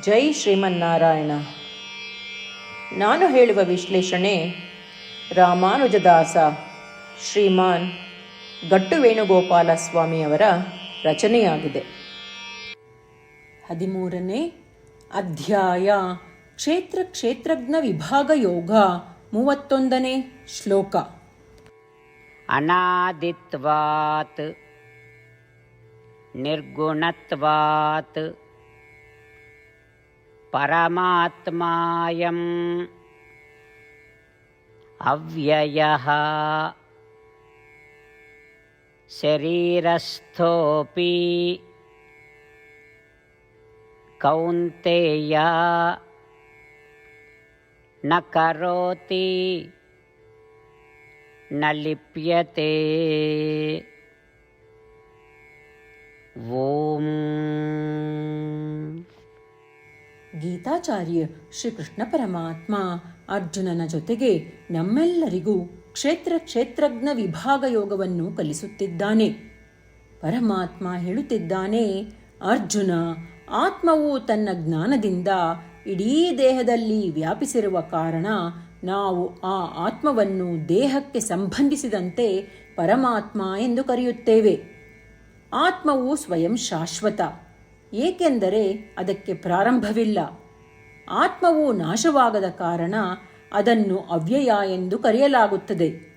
ಜೈ ಶ್ರೀಮನ್ನಾರಾಯಣ. ನಾನು ಹೇಳುವ ವಿಶ್ಲೇಷಣೆ ರಾಮಾನುಜದಾಸ ಶ್ರೀಮಾನ್ ಗಟ್ಟು ವೇಣುಗೋಪಾಲ ಸ್ವಾಮಿಯವರ ರಚನೆಯಾಗಿದೆ. ಹದಿಮೂರನೇ ಅಧ್ಯಾಯ ಕ್ಷೇತ್ರ ಕ್ಷೇತ್ರಜ್ಞ ವಿಭಾಗ ಯೋಗ ಮೂವತ್ತೊಂದನೇ ಶ್ಲೋಕ. ಅನಾದಿತ್ವಾತ್, ನಿರ್ಗುಣತ್ವಾತ್ परमात्मायम्। अव्ययः। शरीरस्थोऽपि। कौन्तेय। न करोति। न लिप्यते। ॐ ಗೀತಾಚಾರ್ಯ ಶ್ರೀಕೃಷ್ಣ ಪರಮಾತ್ಮ. ಅರ್ಜುನನ ಜೊತೆಗೆ ನಮ್ಮೆಲ್ಲರಿಗೂ ಕ್ಷೇತ್ರ ಕ್ಷೇತ್ರಜ್ಞ ವಿಭಾಗ ಯೋಗವನ್ನು ಕಲಿಸುತ್ತಿದ್ದಾನೆ. ಪರಮಾತ್ಮ ಹೇಳುತ್ತಿದ್ದಾನೆ, ಅರ್ಜುನ, ಆತ್ಮವು ತನ್ನ ಜ್ಞಾನದಿಂದ ಇಡೀ ದೇಹದಲ್ಲಿ ವ್ಯಾಪಿಸಿರುವ ಕಾರಣ ನಾವು ಆ ಆತ್ಮವನ್ನು ದೇಹಕ್ಕೆ ಸಂಬಂಧಿಸಿದಂತೆ ಪರಮಾತ್ಮ ಎಂದು ಕರೆಯುತ್ತೇವೆ. ಆತ್ಮವು ಸ್ವಯಂ ಶಾಶ್ವತ. ಏಕೆಂದರೆ ಅದಕ್ಕೆ ಪ್ರಾರಂಭವಿಲ್ಲ. ಆತ್ಮವು ನಾಶವಾಗದ ಕಾರಣ ಅದನ್ನು ಅವ್ಯಯ ಎಂದು ಕರೆಯಲಾಗುತ್ತದೆ.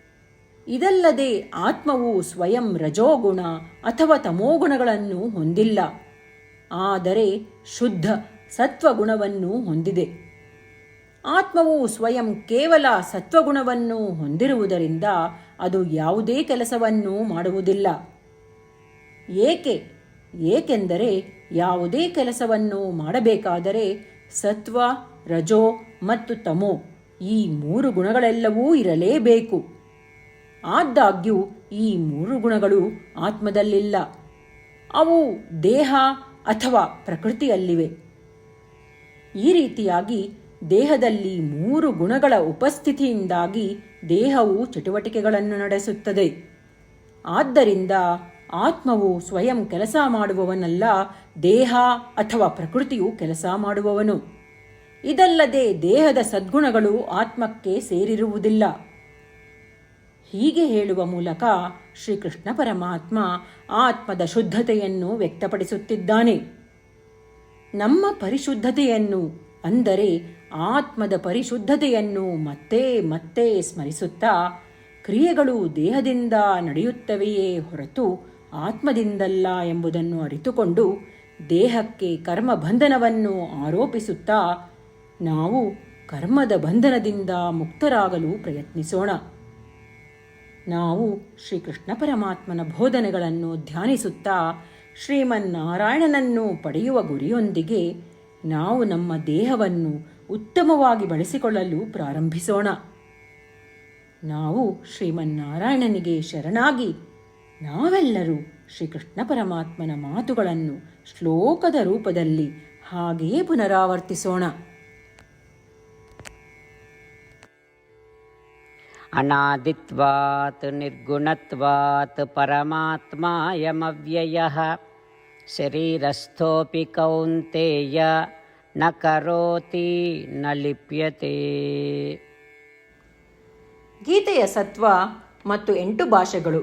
ಇದಲ್ಲದೆ ಆತ್ಮವು ಸ್ವಯಂ ರಜೋಗುಣ ಅಥವಾ ತಮೋಗುಣಗಳನ್ನು ಹೊಂದಿಲ್ಲ. ಆದರೆ ಶುದ್ಧ ಸತ್ವಗುಣವನ್ನು ಹೊಂದಿದೆ. ಆತ್ಮವು ಸ್ವಯಂ ಕೇವಲ ಸತ್ವಗುಣವನ್ನು ಹೊಂದಿರುವುದರಿಂದ ಅದು ಯಾವುದೇ ಕೆಲಸವನ್ನು ಮಾಡುವುದಿಲ್ಲ. ಏಕೆ? ಏಕೆಂದರೆ ಯಾವುದೇ ಕೆಲಸವನ್ನು ಮಾಡಬೇಕಾದರೆ ಸತ್ವ, ರಜೋ ಮತ್ತು ತಮೋ ಈ ಮೂರು ಗುಣಗಳೆಲ್ಲವೂ ಇರಲೇಬೇಕು. ಆದಾಗ್ಯೂ ಈ ಮೂರು ಗುಣಗಳು ಆತ್ಮದಲ್ಲಿಲ್ಲ. ಅವು ದೇಹ ಅಥವಾ ಪ್ರಕೃತಿಯಲ್ಲಿವೆ. ಈ ರೀತಿಯಾಗಿ ದೇಹದಲ್ಲಿ ಮೂರು ಗುಣಗಳ ಉಪಸ್ಥಿತಿಯಿಂದಾಗಿ ದೇಹವು ಚಟುವಟಿಕೆಗಳನ್ನು ನಡೆಸುತ್ತದೆ. ಆದ್ದರಿಂದ ಆತ್ಮವು ಸ್ವಯಂ ಕೆಲಸ ಮಾಡುವವನಲ್ಲ, ದೇಹ ಅಥವಾ ಪ್ರಕೃತಿಯು ಕೆಲಸ ಮಾಡುವವನು. ಇದಲ್ಲದೆ ದೇಹದ ಸದ್ಗುಣಗಳು ಆತ್ಮಕ್ಕೆ ಸೇರಿರುವುದಿಲ್ಲ. ಹೀಗೆ ಹೇಳುವ ಮೂಲಕ ಶ್ರೀಕೃಷ್ಣ ಪರಮಾತ್ಮ ಆತ್ಮದ ಶುದ್ಧತೆಯನ್ನು ವ್ಯಕ್ತಪಡಿಸುತ್ತಿದ್ದಾನೆ. ನಮ್ಮ ಪರಿಶುದ್ಧತೆಯನ್ನು ಅಂದರೆ ಆತ್ಮದ ಪರಿಶುದ್ಧತೆಯನ್ನು ಮತ್ತೆ ಮತ್ತೆ ಸ್ಮರಿಸುತ್ತಾ ಕ್ರಿಯೆಗಳು ದೇಹದಿಂದ ನಡೆಯುತ್ತವೆಯೇ ಹೊರತು ಆತ್ಮದಿಂದಲ್ಲ ಎಂಬುದನ್ನು ಅರಿತುಕೊಂಡು ದೇಹಕ್ಕೆ ಕರ್ಮ ಬಂಧನವನ್ನು ಆರೋಪಿಸುತ್ತಾ ನಾವು ಕರ್ಮದ ಬಂಧನದಿಂದ ಮುಕ್ತರಾಗಲು ಪ್ರಯತ್ನಿಸೋಣ. ನಾವು ಶ್ರೀಕೃಷ್ಣ ಪರಮಾತ್ಮನ ಬೋಧನೆಗಳನ್ನು ಧ್ಯಾನಿಸುತ್ತಾ ಶ್ರೀಮನ್ನಾರಾಯಣನನ್ನು ಪಡೆಯುವ ಗುರಿಯೊಂದಿಗೆ ನಾವು ನಮ್ಮ ದೇಹವನ್ನು ಉತ್ತಮವಾಗಿ ಬಳಸಿಕೊಳ್ಳಲು ಪ್ರಾರಂಭಿಸೋಣ. ನಾವು ಶ್ರೀಮನ್ನಾರಾಯಣನಿಗೆ ಶರಣಾಗಿ ನಾವೆಲ್ಲರೂ ಶ್ರೀಕೃಷ್ಣ ಪರಮಾತ್ಮನ ಮಾತುಗಳನ್ನು ಶ್ಲೋಕದ ರೂಪದಲ್ಲಿ ಹಾಗೆಯೇ ಪುನರಾವರ್ತಿಸೋಣ अनादित्वात् निर्गुणत्वात् परमात्मायमव्ययः शरीरस्थोऽपि कौन्तेय न करोति न लिप्यते ಗೀತೆಯ ಸತ್ವ ಮತ್ತು ಎಂಟು ಭಾಷೆಗಳು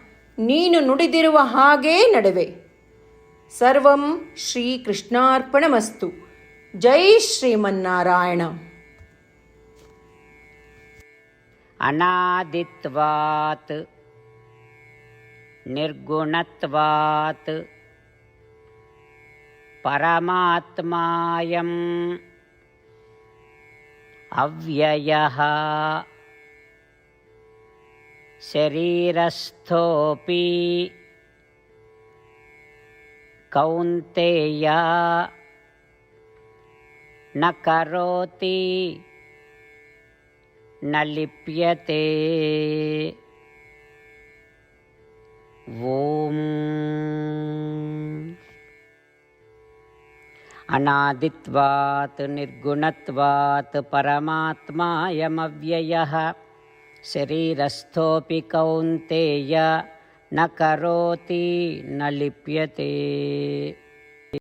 ನೀನು ನುಡಿದಿರುವ ಹಾಗೇ ನಡುವೆ ಸರ್ವಂ ಶ್ರೀಕೃಷ್ಣಾರ್ಪಣಮಸ್ತು ಜೈ ಶ್ರೀಮನ್ನಾರಾಯಣ अनादित्वात् निर्गुणत्वात् परमात्मायम् अव्ययः शरीरस्थोऽपि कौन्तेय न करोति न लिप्यते। ॐ अनादित्वात् निर्गुणत्वात् परमात्मायमव्ययः शरीरस्थोऽपि कौन्तेय न करोति न लिप्यते